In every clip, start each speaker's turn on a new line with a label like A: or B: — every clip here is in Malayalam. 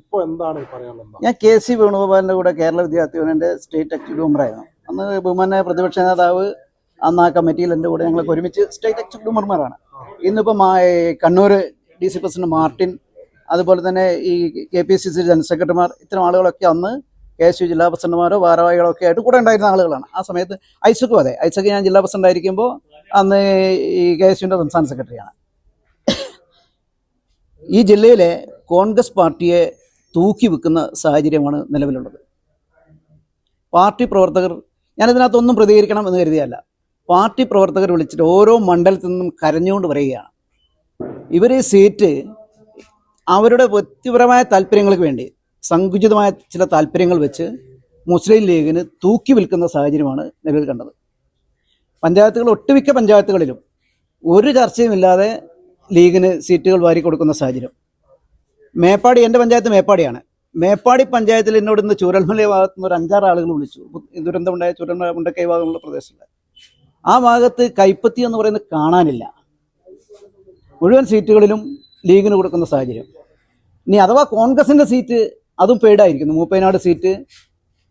A: ഇപ്പൊ എന്താണ് പറയാനുള്ളത്?
B: ഞാൻ കെ സി വേണുഗോപാലിന്റെ കൂടെ കേരള വിദ്യാർത്ഥി യൂണിയന്റെ സ്റ്റേറ്റ് എക്സിക്യൂട്ടീവ് മെമ്പറായിരുന്നു. അന്ന് ബഹുമാന പ്രതിപക്ഷ നേതാവ് അന്ന് ആ കമ്മിറ്റിയിൽ എന്റെ കൂടെ ഞങ്ങളൊക്കെ ഒരുമിച്ച് സ്റ്റേറ്റ് എക്സിക്യൂട്ടീവ് മെമ്പർമാരാണ്. ഇന്നിപ്പോൾ Kannur D C president Martin അതുപോലെ തന്നെ ഈ K P C C general സെക്രട്ടറിമാർ ഇത്തരം ആളുകളൊക്കെ അന്ന് കെ എസ് യു ജില്ലാ പ്രസിഡന്റുമാരോ ഭാരവാഹികളോ ഒക്കെ ആയിട്ട് കൂടെ ഉണ്ടായിരുന്ന ആളുകളാണ്. ആ സമയത്ത് ഐസക്കും അതെ. ഐസക്ക് ഞാൻ ജില്ലാ പ്രസിഡന്റ് ആയിരിക്കുമ്പോൾ അന്ന് ഈ കെ എസ് യുവിന്റെ സംസ്ഥാന സെക്രട്ടറിയാണ്. ഈ ജില്ലയിലെ കോൺഗ്രസ് പാർട്ടിയെ തൂക്കി വെക്കുന്ന സാഹചര്യമാണ് നിലവിലുള്ളത്. പാർട്ടി പ്രവർത്തകർ ഞാനിതിനകത്തൊന്നും പ്രതികരിക്കണം എന്ന് കരുതിയല്ല. പാർട്ടി പ്രവർത്തകർ വിളിച്ചിട്ട് ഓരോ മണ്ഡലത്തിൽ നിന്നും കരഞ്ഞുകൊണ്ട് വരികയാണ്. ഇവരെ സീറ്റ് അവരുടെ വ്യക്തിപരമായ താല്പര്യങ്ങൾക്ക് വേണ്ടി സങ്കുചിതമായ ചില താല്പര്യങ്ങൾ വെച്ച് മുസ്ലിം ലീഗിന് തൂക്കി വിൽക്കുന്ന സാഹചര്യമാണ് നിലവിൽ കണ്ടത്. പഞ്ചായത്തുകൾ ഒട്ടുമിക്ക പഞ്ചായത്തുകളിലും ഒരു ചർച്ചയുമില്ലാതെ ലീഗിന് സീറ്റുകൾ വാരി കൊടുക്കുന്ന സാഹചര്യം. മേപ്പാടി എന്റെ പഞ്ചായത്ത് മേപ്പാടിയാണ്. മേപ്പാടി പഞ്ചായത്തിൽ എന്നോട് ഇന്ന് ചൂരൽമല ഭാഗത്ത് നിന്ന് ഒരു അഞ്ചാറ് ആളുകൾ വിളിച്ചു. ദുരന്തമുണ്ടായ ചൂരൽമല മുണ്ടക്കൈ ഭാഗമുള്ള പ്രദേശത്ത്. ആ ഭാഗത്ത് കൈപ്പത്തി എന്ന് പറയുന്നത് കാണാനില്ല. മുഴുവൻ സീറ്റുകളിലും ലീഗിന് കൊടുക്കുന്ന സാഹചര്യം. ഇനി അഥവാ കോൺഗ്രസിന്റെ സീറ്റ് അതും പെയ്ഡായിരിക്കുന്നു മൂപ്പൈനാട് സീറ്റ്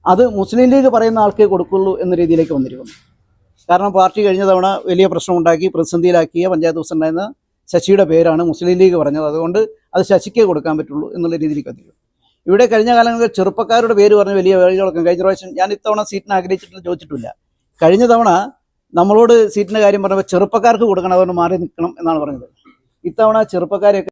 B: അത് മുസ്ലിം ലീഗ് പറയുന്ന ആൾക്കേ കൊടുക്കുള്ളൂ എന്ന രീതിയിലേക്ക് വന്നിരിക്കുന്നു. കാരണം പാർട്ടി കഴിഞ്ഞ തവണ വലിയ പ്രശ്നമുണ്ടാക്കി പ്രതിസന്ധിയിലാക്കിയ പഞ്ചായത്ത് പ്രസിഡന്റായിരുന്ന ശശിയുടെ പേരാണ് മുസ്ലിം ലീഗ് പറഞ്ഞത്. അതുകൊണ്ട് അത് ശശിക്കേ കൊടുക്കാൻ പറ്റുള്ളൂ എന്നുള്ള രീതിയിലേക്ക് എത്തിക്കും ഇവിടെ കഴിഞ്ഞ കാലങ്ങളിൽ ചെറുപ്പക്കാരുടെ പേര് പറഞ്ഞ് വലിയ വേളികളൊക്കെ കഴിഞ്ഞ പ്രാവശ്യം ഞാൻ ഇത്തവണ സീറ്റിന് ആഗ്രഹിച്ചിട്ടില്ല ചോദിച്ചിട്ടില്ല. കഴിഞ്ഞ തവണ നമ്മളോട് സീറ്റിന്റെ കാര്യം പറഞ്ഞപ്പോൾ ചെറുപ്പക്കാർക്ക് കൊടുക്കണം അതുകൊണ്ട് മാറി നിൽക്കണം എന്നാണ് പറഞ്ഞത്. ഇത്തവണ ചെറുപ്പക്കാരെയൊക്കെ